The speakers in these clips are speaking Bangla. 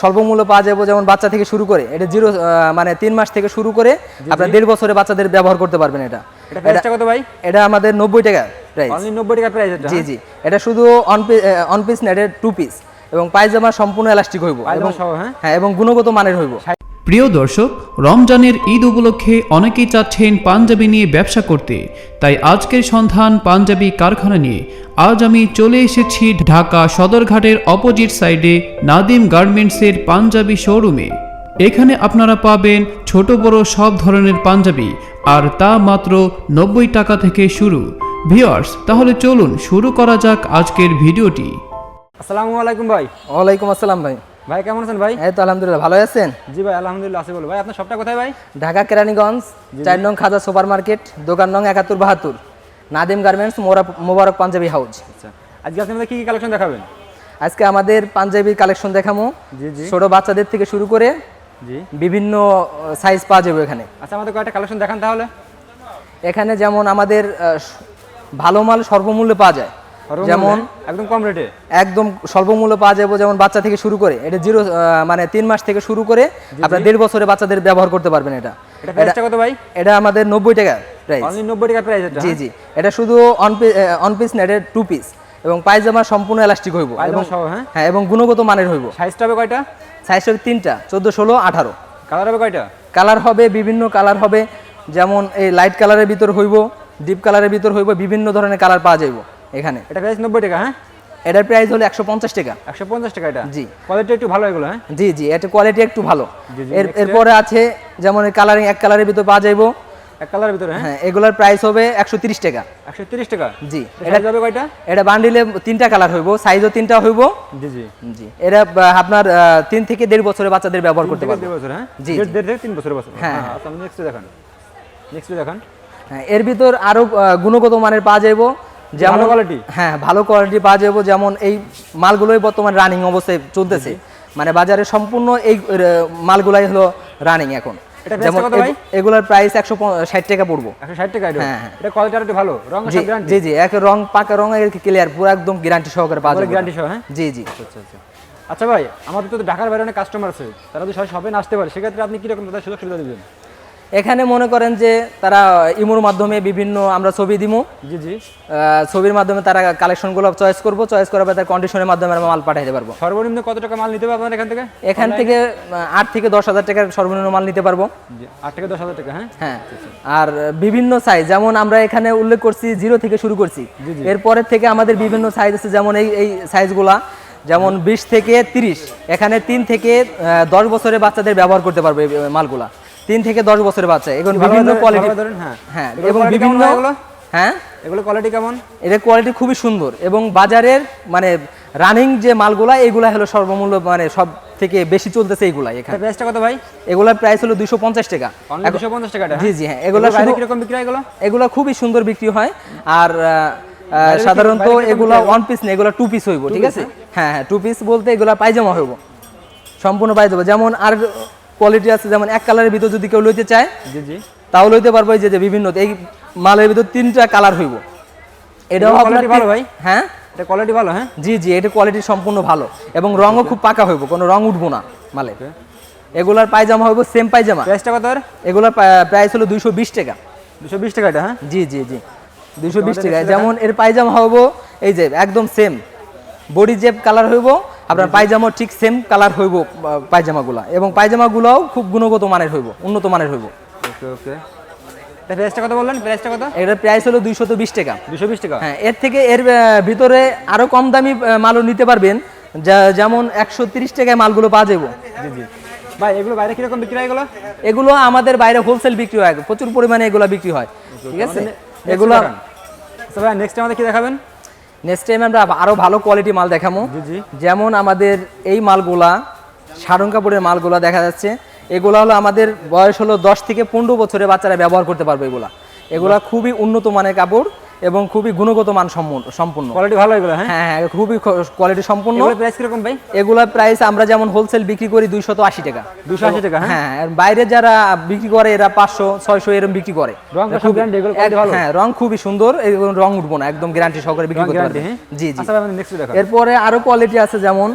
স্বল্প মূল্য পাওয়া যাবে যেমন বাচ্চা থেকে শুরু করে এটা জিরো মানে তিন মাস থেকে শুরু করে আপনার দেড় বছরে বাচ্চাদের ব্যবহার করতে পারবেন এটা। এটা প্রাইসটা কত ভাই? এটা আমাদের নব্বই টাকা প্রাইস নব্বই টাকা প্রাইস জি জি। এটা শুধু অন অন পিস না এটা টু পিস এবং পায়জামা সম্পূর্ণ এলাস্টিক হইব। এবং হ্যাঁ? হ্যাঁ এবং গুণগত মানের হইব। প্রিয় দর্শক রমজানের ঈদ উপলক্ষে অনেকেই চাচ্ছেন পাঞ্জাবি নিয়ে ব্যবসা করতে। তাই আজকের সন্ধান পাঞ্জাবি কারখানা নিয়ে। আজ আমি চলে এসেছি ঢাকা সদরঘাটের অপোজিট সাইডে নাদিম গার্মেন্টসের পাঞ্জাবি শোরুমে। এখানে আপনারা পাবেন ছোট বড় সব ধরনের পাঞ্জাবি আর তা মাত্র নব্বই টাকা থেকে শুরু। ভিওয়ার্স তাহলে চলুন শুরু করা যাক আজকের ভিডিওটি। আসসালামু আলাইকুম ভাই। ওয়ালাইকুম আসসালাম ভাই। ভাই কেমন আছেন ভাই? এই তো আলহামদুলিল্লাহ ভালো আছেন? জি ভাই আলহামদুলিল্লাহ আছে বলো। ভাই আপনার সবটা কোথায় ভাই? ঢাকা কেরানীগঞ্জ চার নং খাজা সুপার মার্কেট দোকান নং একাত্তর বাহাত্তর নাদিম গার্মেন্টস মোরা- মোবারক পাঞ্জাবি হাউস। আচ্ছা। আজকে আপনি আমাদের কি কি কালেকশন দেখাবেন? আজকে আমাদের পাঞ্জাবি কালেকশন দেখামো। জি জি। ছোট বাচ্চাদের থেকে শুরু করে জি। বিভিন্ন সাইজ পাওয়া যাবে এখানে। আচ্ছা আমাদের কয়েকটা কালেকশন দেখান তাহলে। এখানে যেমন আমাদের ভালো মাল সর্বমূল্যে পাওয়া যায়? যেমন একদম কম রেটে একদম স্বল্পমূল্য পাওয়া যাবে যেমন বাচ্চা থেকে শুরু করে এটা জিরো মানে তিন মাস থেকে শুরু করে আপনার দেড় বছরে বাচ্চাদের ব্যবহার করতে পারবেন এটা। এটা কত ভাই? এটা আমাদের নব্বই টাকা প্রাইস নব্বই টাকা প্রাইস জি জি। এটা শুধু অন অন পিস না এটা টু পিস এবং পায়জামা সম্পূর্ণ এলাস্টিক হইব। এবং হ্যাঁ? হ্যাঁ এবং গুণগত মানের হইব। সাইজটা হবে কয়টা? সাইজ হবে তিনটা চোদ্দ ষোলো আঠারো। কালার হবে কয়টা? কালার হবে বিভিন্ন কালার হবে। যেমন এই লাইট কালারের ভিতর হইব ডিপ কালারের ভিতর হইব বিভিন্ন ধরনের কালার পাওয়া যাইব। এখানে। এটা প্রাইস নব্বই টাকা হ্যাঁ? এটার প্রাইস হলো একশো পঞ্চাশ টাকা। একশো পঞ্চাশ টাকা এটা? জি। কোয়ালিটি একটু ভালো এগুলো হ্যাঁ? জি জি এটা কোয়ালিটি একটু ভালো। এরপরে আছে যেমন কালারিং এক কালারের ভিতর পাওয়া যাইব। এক কালারের ভিতরে হ্যাঁ? হ্যাঁ এগুলোর প্রাইস হবে একশো তিরিশ টাকা। একশো তিরিশ টাকা? জি এটা যাবে কয়টা? এটা বান্ডিলে তিনটা কালার হইব সাইজও তিনটা হইব। জি জি। জি এটা আপনার তিন থেকে দেড় বছরের বাচ্চাদের ব্যবহার করতে পারবে। বছর হ্যাঁ? জি, দেড় থেকে তিন বছর বছর হ্যাঁ, হ্যাঁ। আচ্ছা নেক্সট দেখান নেক্সট দেখান। হ্যাঁ এর ভিতর আরও গুণগত মানের পাওয়া যাইব। যেমন quality? হ্যাঁ ভালো কোয়ালিটি পাওয়া যাবে যেমন এই মালগুলোই বর্তমান রানিং অবস্থায় চলতেছে। মানে বাজারে সম্পূর্ণ এই মালগুলাই হলো রানিং এখন। যেমন এগুলোর প্রাইস একশো ষাট টাকা পড়ব। টাকা হ্যাঁ, হ্যাঁ। এটা কোয়ালিটি একটু ভালো। রং জি জি এক রং পাকা রং ক্লিয়ার পুরো একদম গ্যারান্টি সহকারে পাওয়া যাবে। গ্যারান্টি সহ হ্যাঁ? জি জি। আচ্ছা আচ্ছা আচ্ছা। ভাই আমাদের তো ঢাকার বাইরে অনেক কাস্টমার আছে। তারা তো সবাই শপে না আসতে পারে সেক্ষেত্রে আপনি কীরকম তাদের সুযোগ সুবিধা দিবেন? এখানে মনে করেন যে তারা ইমোর মাধ্যমে বিভিন্ন আমরা ছবি দিমু। জি জি। ছবির মাধ্যমে তারা কালেকশনগুলো চয়েস করব। চয়েস করার পর তার কন্ডিশনের মাধ্যমে আমরা মাল পাঠাইতে পারব। সর্বনিম্ন কত টাকা মাল নিতে পারব আপনার এখান থেকে? এখান থেকে আট থেকে দশ হাজার টাকার সর্বনিম্ন মাল নিতে পারব। আট থেকে দশ হাজার টাকা হ্যাঁ? হ্যাঁ। আর বিভিন্ন সাইজ যেমন আমরা এখানে উল্লেখ করছি জিরো থেকে শুরু করছি। এরপরের থেকে আমাদের বিভিন্ন সাইজ আছে যেমন এই এই সাইজগুলা যেমন বিশ থেকে তিরিশ। এখানে তিন থেকে দশ বছরের বাচ্চাদের ব্যবহার করতে পারবে মালগুলা। তিন থেকে দশ বছরের বাচ্চা। এখন বিভিন্ন কোয়ালিটি হ্যাঁ। হ্যাঁ এবং বিভিন্ন হ্যাঁ? এগুলো কোয়ালিটি কেমন? এটা কোয়ালিটি খুবই সুন্দর। এবং বাজারের মানে রানিং যে মালগুলা এগুলা হলো সর্বমূল্য মানে সব থেকে বেশি চলতেছে এইগুলা এখানে। প্রাইসটা কত ভাই? এগুলার প্রাইস হলো দুইশো পঞ্চাশ টাকা। অনলি দুশো পঞ্চাশ টাকা জি জি হ্যাঁ এগুলা বাইরে শুধু কীরকম বিক্রি হয় এগুলো? এগুলা খুবই সুন্দর বিক্রি হয়। আর সাধারণত এগুলা ওয়ান পিস না এগুলা টু পিস হইব ঠিক আছে? হ্যাঁ? হ্যাঁ টু পিস বলতে এগুলা পায়জামা হইব। সম্পূর্ণ পায়জামা। যেমন আর কোয়ালিটি আছে যেমন এক কালারের ভিতর যদি কেউ লইতে চায় জি জি। তাও লইতে পারব এই যে বিভিন্ন এই মালের ভিতর তিনটা কালার হইব। এটাও আপনার ভালো ভাই? হ্যাঁ? এটা কোয়ালিটি ভালো হ্যাঁ? জি জি এটা কোয়ালিটি সম্পূর্ণ ভালো এবং রঙও খুব পাকা হইব কোনো রং উঠবো না মালে। এগুলার পায়জামা হইব সেম পায়জামা। প্রাইসটা কত এগুলার প্রাইস হলো দুইশো বিশ টাকা। দুশো বিশ টাকা এটা হ্যাঁ? জি জি জি। দুইশো বিশ টাকা যেমন এর পায়জামা হইব এই যে একদম সেম বডি যে কালার হইব আপনার পায়জামা ঠিক সেম কালার হইব পায়জামাগুলা। এবং পায়জামাগুলোও খুব গুণগত মানের হইব উন্নত মানের হইব। ওকে ওকে এটা প্রাইসটা কত বললেন? প্রাইসটা কত? এটার প্রাইস হলো দুইশো টাকা। দুশো বিশ টাকা। হ্যাঁ এর থেকে এর ভিতরে আরও কম দামি মালও নিতে পারবেন। যা- যেমন একশো তিরিশ টাকায় মালগুলো পাওয়া যাব জি জি। ভাই এগুলো বাইরে কীরকম বিক্রি হয় এগুলো? এগুলো আমাদের বাইরে হোলসেল বিক্রি হয় প্রচুর পরিমাণে এগুলো বিক্রি হয়। ঠিক আছে? এগুলো নেক্সট আমাদের কি দেখাবেন? নেক্সট টাইম আমরা আরও ভালো কোয়ালিটি মাল দেখাবো যেমন আমাদের এই মালগুলা সারং কাপড়ের মালগুলা দেখা যাচ্ছে। এগুলা হলো আমাদের বয়স হলো দশ থেকে পনেরো বছরের বাচ্চারা ব্যবহার করতে পারবে এগুলা। এগুলা খুবই উন্নত মানের কাপড়। এবং খুবই গুণগত মান সম্পূর্ণ- সম্পূর্ণ। কোয়ালিটি ভালো এগুলো হ্যাঁ? হ্যাঁ হ্যাঁ খুবই কোয়ালিটি সম্পূর্ণ। এগুলো প্রাইস কীরকম ভাই? এগুলার প্রাইস আমরা যেমন হোলসেল বিক্রি করি দুইশত আশি টাকা। দুশো আশি টাকা হ্যাঁ? হ্যাঁ আর বাইরে যারা বিক্রি করে এরা পাঁচশো ছয়শো এরকম বিক্রি করে। এগুলো? হ্যাঁ রং খুবই সুন্দর এগুলো রং উঠবো না একদম গ্যারান্টি সহকারে বিক্রি করতে পারবে। হ্যাঁ? জি জি। আচ্ছা এরপরে আরও কোয়ালিটি আছে যেমন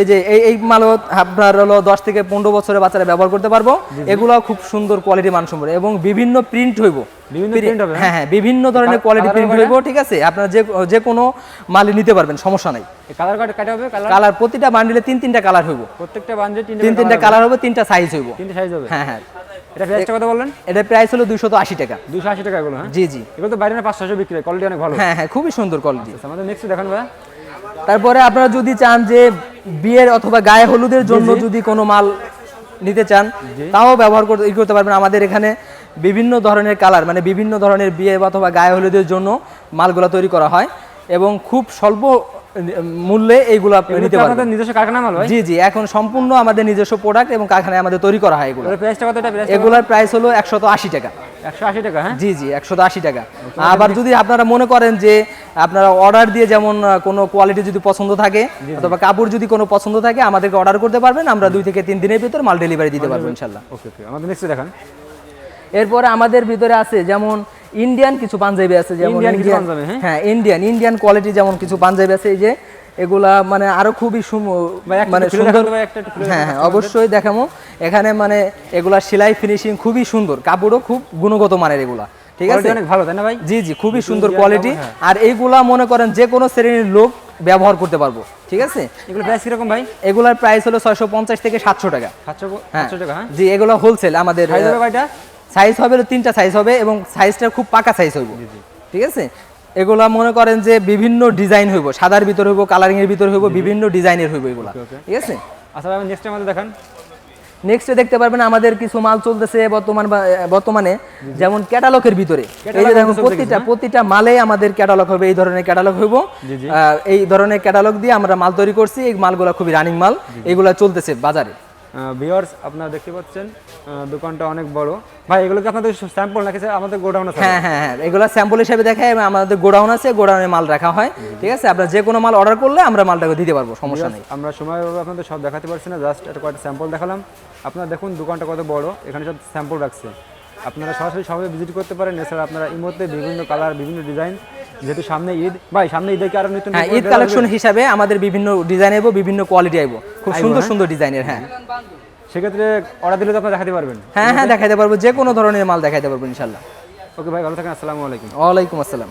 এই যে এই এই মালও আপনার হলো দশ থেকে পনেরো বছরের বাচ্চারা ব্যবহার করতে পারব। এগুলো খুব সুন্দর কোয়ালিটি মানসম্পন্ন। এবং বিভিন্ন প্রিন্ট হইব। হ্যাঁ হ্যাঁ বিভিন্ন ধরনের কোয়ালিটি প্রিন্ট হইব ঠিক আছে? আপনারা যে যে কোনো মালই নিতে পারবেন সমস্যা নাই। কালার কাট হবে? কালার প্রতিটা বান্ডিলে তিন তিনটা কালার হইব। প্রত্যেকটা বান্ডে তিন তিন তিনটা কালার হবে তিনটা সাইজ হইব। তিনটে সাইজ হবে? হ্যাঁ হ্যাঁ। এটা প্রাইসটা কত বললেন? এটা প্রাইস হলো দুইশত আশি টাকা। দুশো আশি টাকা এগুলো হ্যাঁ? জি জি। এগুলো তো বাইরে না পাঁচশো বিক্রি হয় কোয়ালিটি অনেক ভালো। হ্যাঁ হ্যাঁ খুবই সুন্দর কোয়ালিটি আচ্ছা, আমাদের নেক্সট দেখান ভাই। তারপরে আপনারা যদি চান যে বিয়ের অথবা গায়ে হলুদের জন্য যদি কোনো মাল নিতে চান তাও ব্যবহার করতে করতে পারবেন। আমাদের এখানে বিভিন্ন ধরনের কালার মানে বিভিন্ন ধরনের বিয়ে অথবা গায়ে হলুদের জন্য মালগুলো তৈরি করা হয় এবং খুব স্বল্প মূল্যে এইগুলো আপনি নিতে পারবেন। নিজস্ব কারখানা মাল জি জি এখন সম্পূর্ণ আমাদের নিজস্ব প্রোডাক্ট এবং কারখানায় আমাদের তৈরি করা হয় এগুলো। প্রাইসটা এগুলোর প্রাইস হলো একশত আশি টাকা। একশো আশি টাকা হ্যাঁ? জি জি একশো আশি টাকা। আবার যদি আপনারা মনে করেন যে আপনারা অর্ডার দিয়ে যেমন কোনো কোয়ালিটি যদি পছন্দ থাকে অথবা কাপড় যদি কোনো পছন্দ থাকে আমাদেরকে অর্ডার করতে পারবেন আমরা দুই থেকে তিন দিনের ভিতর মাল ডেলিভারি দিতে পারব ইনশাল্লাহ ওকে ওকে আমাদের নেক্সট দেখান। এরপরে আমাদের ভিতরে আছে যেমন ইন্ডিয়ান কিছু পাঞ্জাবি আছে যেমন হ্যাঁ? হ্যাঁ ইন্ডিয়ান ইন্ডিয়ান কোয়ালিটি যেমন কিছু পাঞ্জাবি আছে এই যে এগুলা মানে আরও খুবই মানে সুন্দর হ্যাঁ হ্যাঁ অবশ্যই দেখাবো এখানে মানে এগুলা সেলাই ফিনিশিং খুবই সুন্দর। কাপড়ও খুব গুণগত মানের এগুলা। ঠিক আছে? অনেক ভালো তাই না ভাই? জি জি খুবই সুন্দর কোয়ালিটি আর এইগুলা মনে করেন যে কোনো শ্রেণির লোক ব্যবহার করতে পারব। ঠিক আছে? এগুলো প্রাইস কীরকম ভাই? এগুলার প্রাইস হলো ছয়শো পঞ্চাশ থেকে সাতশো টাকা। সাতশো হ্যাঁ। টাকা হ্যাঁ? জি এগুলো হোলসেল আমাদের সাইজ হবে তিনটা সাইজ হবে এবং সাইজটা খুব পাকা সাইজ হবে ঠিক আছে? এগুলা মনে করেন যে বিভিন্ন ডিজাইন হইব সাদার ভিতর হইব কালারিং এর ভিতর হইব বিভিন্ন ডিজাইনের হইব এগুলা। ঠিক আছে? আচ্ছা ভাই নেক্সট আমাদের দেখান। নেক্সটে দেখতে পারবেন আমাদের কিছু মাল চলতেছে বর্তমান বর্তমানে যেমন ক্যাটালগের ভিতরে। এই যে দেখুন প্রতিটা প্রতিটা মালে আমাদের ক্যাটালগ হবে এই ধরনের ক্যাটালগ হইব। এই ধরনের ক্যাটালগ দিয়ে আমরা মাল তৈরি করছি এই মালগুলো খুবই রানিং মাল। এগুলা চলতেছে বাজারে। ভিউয়ার্স আপনারা দেখতে পাচ্ছেন দোকানটা অনেক বড়। ভাই এগুলো কি আপনাদের স্যাম্পল নাকি আমাদের গোডাউন আছে? হ্যাঁ হ্যাঁ হ্যাঁ এগুলা স্যাম্পল হিসেবে দেখায় আমাদের গোডাউন আছে গোডাউনে মাল রাখা হয় ঠিক আছে? আপনারা যে কোনো মাল অর্ডার করলে আমরা মালটাকে দিতে পারব সমস্যা নেই। আমরা সময় আপনাদের সব দেখাতে পারছি না জাস্ট একটা কয়েকটা স্যাম্পল দেখালাম। আপনারা দেখুন দোকানটা কত বড় এখানে সব স্যাম্পল রাখছে। আপনারা সরাসরি সবাই ভিজিট করতে পারেন এছাড়া আপনারা এই মুহূর্তে বিভিন্ন কালার বিভিন্ন ডিজাইন যেহেতু সামনে ঈদ ভাই সামনে ঈদের কারণে আরও নতুন হ্যাঁ ঈদ কালেকশন হিসাবে আমাদের বিভিন্ন ডিজাইন আইবো বিভিন্ন কোয়ালিটি আইবো। খুব সুন্দর হ্যাঁ? সুন্দর ডিজাইনের হ্যাঁ। সেক্ষেত্রে অর্ডার দিলে তো আপনারা দেখাতে পারবেন। হ্যাঁ হ্যাঁ দেখাইতে পারব যে কোনো ধরনের মাল দেখাইতে পারব ইনশাল্লাহ। ওকে ভাই ভালো থাকেন আসসালামু আলাইকুম। ওয়ালাইকুম আসসালাম।